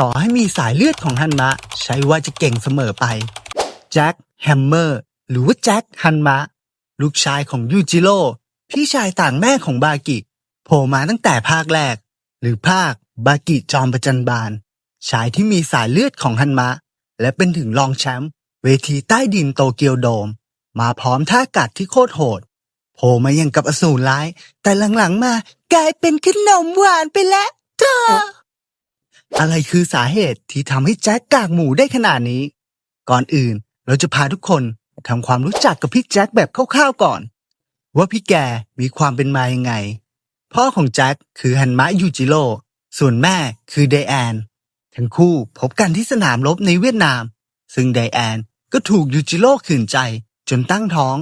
ต่อให้มีสายเลือดของฮันมะ ใช้ว่าจะเก่งเสมอไปแจ็คแฮมเมอร์หรือว่าแจ็คฮันมะ ลูกชายของยูจิโร่พี่ชายต่างแม่ของบากิโผล่มาตั้งแต่ภาคแรก หรือภาคบากิจอมประจันบานชายที่มีสายเลือดของฮันมะ และเป็นถึงรองแชมป์เวทีใต้ดินโตเกียวโดม มาพร้อมท่ากัดที่โคตรโหดโผล่มายังกับอสูรร้าย แต่หลังๆมากลายเป็นขนมหวานไปแล้วเธอ อะไรคือสาเหตุที่ทำให้แจ็คกากหมูได้ขนาดนี้ ก่อนอื่นเราจะพาทุกคนทำความรู้จักกับพี่แจ็คแบบคร่าวๆก่อน ว่าพี่แกมีความเป็นมายังไง พ่อของแจ็คคือฮันมะยูจิโร่ส่วนแม่คือไดแอน ทั้งคู่พบกันที่สนามรบในเวียดนาม ซึ่งไดแอนก็ถูกยูจิโร่ขืนใจจนตั้งท้อง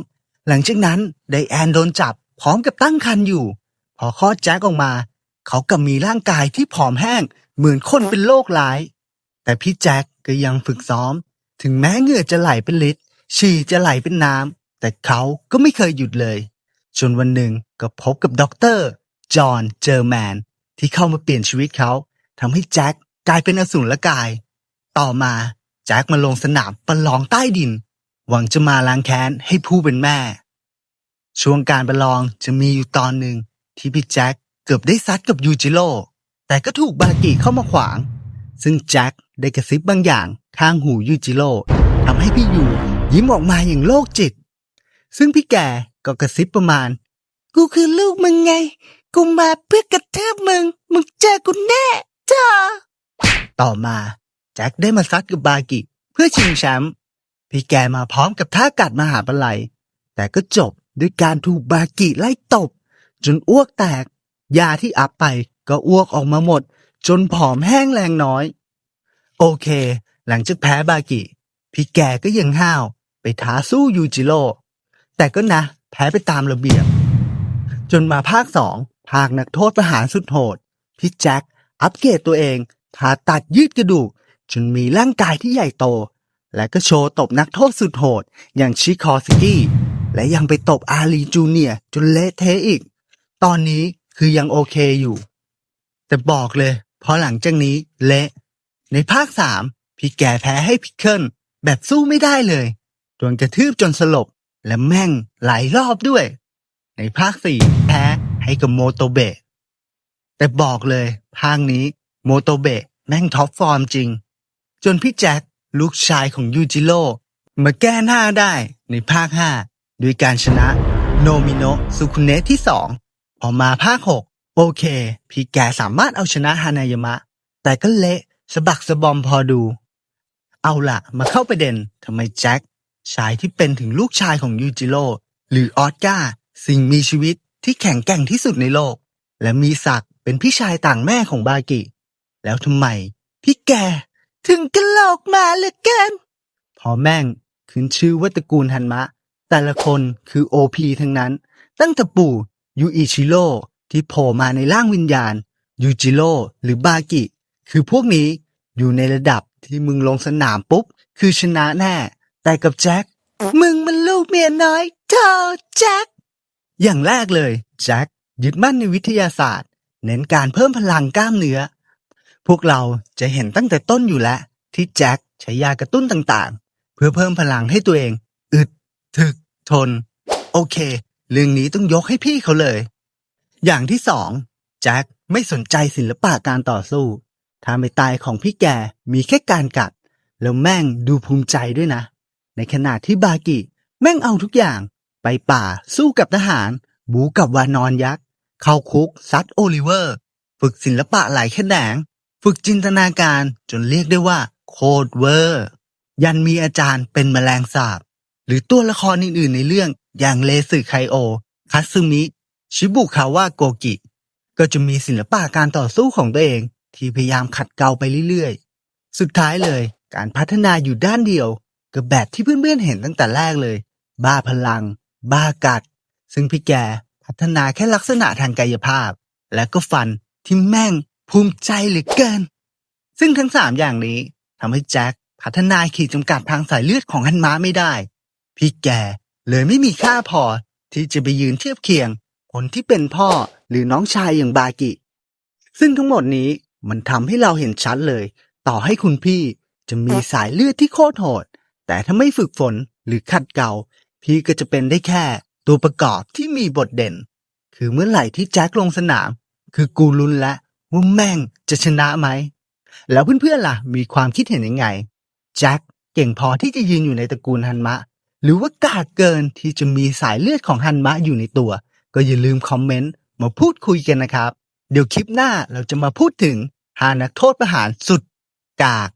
หลังจากนั้นไดแอนโดนจับพร้อมกับตั้งครรภ์อยู่ พอคลอดแจ็คออกมา เขากลับมีร่างกายที่ผอมแห้ง เหมือนคนเป็นโรคร้าย แต่พี่แจ็คก็ยังฝึกซ้อม ถึงแม้เหงื่อจะไหลเป็นลิตรฉี่จะไหลเป็นน้ำแต่เขาก็ไม่เคยหยุดเลย จนวันหนึ่งก็พบกับด็อกเตอร์จอห์นเจอร์แมนที่เข้ามาเปลี่ยนชีวิตเขาทำให้แจ็คกลายเป็นอสูรกาย ต่อมาแจ็คมาลงสนามประลองใต้ดิน หวังจะมาล้างแค้นให้ผู้เป็นแม่ ช่วงการประลองจะมีอยู่ตอนหนึ่งที่พี่แจ็คเกือบได้ซัดกับยูจิโร่ แต่ก็ถูกบากิเข้ามาขวาง ซึ่งแจ็คได้กระซิบบางอย่างข้างหูยูจิโร่ทำให้พี่ยูยิ้มออกมาอย่างโลกจิต ซึ่งพี่แกก็กระซิบประมาณ กูคือลูกมึงไง กูมาเพื่อกระทืบมึง มึงเจอกูแน่จ้าต่อมาแจ็คได้มาซัดกับบากิเพื่อชิงแชมป์พี่แกมาพร้อมกับท่ากัดมหาปลัย แต่ก็จบด้วยการถูกบากิไล่ตบ จนอ้วกแตก ยาที่อัพไป ก็อ้วกออกมาหมด จนผอมแห้งแรงน้อย โอเค หลังจากแพ้บากิพี่แกก็ยังห้าว ไปท้าสู้ยูจิโร่แต่ก็นะ แพ้ไปตามระเบียบ จนมาภาคสองภาคนักโทษประหารสุดโหด พี่แจ็คอัปเกรดตัวเองผ่าตัดยืดกระดูก จนมีร่างกายที่ใหญ่โต และก็โชว์ตบนักโทษสุดโหด อย่างชิคอสกี้ และยังไปตบอาลีจูเนียจนเละเทะอีก ตอนนี้คือยังโอเคอยู่ แต่บอกเลยพอหลังจากนี้เละ ในภาคสามพี่แกแพ้ให้พิกเกิลแบบสู้ไม่ได้เลยโดนกระทืบจนสลบและแม่งหลายรอบด้วย ในภาคสี่แพ้ให้กับโมโตเบะแต่บอกเลยภาคนี้โมโตเบะแม่งท็อปฟอร์มจริง จนพี่แจ็คลูกชายของยูจิโร่มาแก้หน้าได้ในภาคห้าด้วยการชนะโนมิโนะสุคุเนะที่สองพอมาภาคหก โอเค พี่แกสามารถเอาชนะฮานายามะ แต่ก็เละสะบักสะบอมพอดู เอาละมาเข้าประเด็นทำไมแจ็คชายที่เป็นถึงลูกชายของยูจิโร่หรือออสการ์สิ่งมีชีวิตที่แข็งแกร่งที่สุดในโลก และมีศักดิ์เป็นพี่ชายต่างแม่ของบากิ แล้วทำไม พี่แกถึงกระโหลกมาเหลือเกินพอแม่งขึ้นชื่อว่าตระกูลฮันมะ แต่ละคนคือโอพีทั้งนั้น ตั้งแต่ปู่ยูอิชิโร่ ที่โผล่มาในร่างวิญญาณยูจิโร่หรือบากิ คือพวกนี้อยู่ในระดับที่มึงลงสนามปุ๊บ คือชนะแน่ แต่กับแจ็คมึงมันลูกเมียน้อยเธอแจ็คอย่างแรกเลยแจ็คยึดมั่นในวิทยาศาสตร์ เน้นการเพิ่มพลังกล้ามเนื้อ พวกเราจะเห็นตั้งแต่ต้นอยู่แล้ว ที่แจ็คใช้ยากระตุ้นต่างๆ เพื่อเพิ่มพลังให้ตัวเอง อึด ถึก ทน โอเค เรื่องนี้ต้องยกให้พี่เขาเลย อย่างที่สองแจ็คไม่สนใจศิลปะการต่อสู้ ถ้าไม่ตายของพี่แกมีแค่การกัด แล้วแม่งดูภูมิใจด้วยนะ ในขณะที่บากิ แม่งเอาทุกอย่าง ไปป่าสู้กับทหาร บูกับวานอนยักษ์ เข้าคุกซัดโอลิเวอร์ ฝึกศิลปะหลายแขนง ฝึกจินตนาการจนเรียกได้ว่า โคตรเวอร์ ยันมีอาจารย์เป็นแมลงสาบ หรือตัวละครอื่นๆในเรื่องอย่างเลสึไคโอคัตซึมิ ชิบุคาวะโกกิ ก็จะมีศิลปะการต่อสู้ของตัวเอง ที่พยายามขัดเกลาไปเรื่อยๆ สุดท้ายเลย การพัฒนาอยู่ด้านเดียวกับแบบที่เพื่อนๆเห็นตั้งแต่แรกเลย บ้าพลัง บ้ากัด ซึ่งพี่แกพัฒนาแค่ลักษณะทางกายภาพ และก็ฟันที่แม่งภูมิใจเหลือเกิน ซึ่งทั้งสามอย่างนี้ทำให้แจ็คพัฒนาขีดจำกัดทางสายเลือดของฮันม้าไม่ได้ พี่แกเลยไม่มีค่าพอที่จะไปยืนเทียบเคียง คนที่เป็นพ่อหรือน้องชายอย่างบากิ ซึ่งทั้งหมดนี้มันทำให้เราเห็นชัดเลย ต่อให้คุณพี่จะมีสายเลือดที่โคตรโหด แต่ถ้าไม่ฝึกฝนหรือขัดเกลาพี่ก็จะเป็นได้แค่ ตัวประกอบที่มีบทเด่น คือเมื่อไหร่ที่แจ็คลงสนาม คือกูลุ้นแล้วว่าแม่งจะชนะไหม แล้วเพื่อนๆล่ะ มีความคิดเห็นยังไง แจ็คเก่งพอที่จะยืนอยู่ในตระกูลฮันมะ หรือว่ากาดเกินที่จะมีสายเลือดของฮันมะอยู่ในตัว ก็อย่าลืมคอมเมนต์มาพูดคุยกันนะครับ เดี๋ยวคลิปหน้าเราจะมาพูดถึงหานักโทษประหารสุดกาก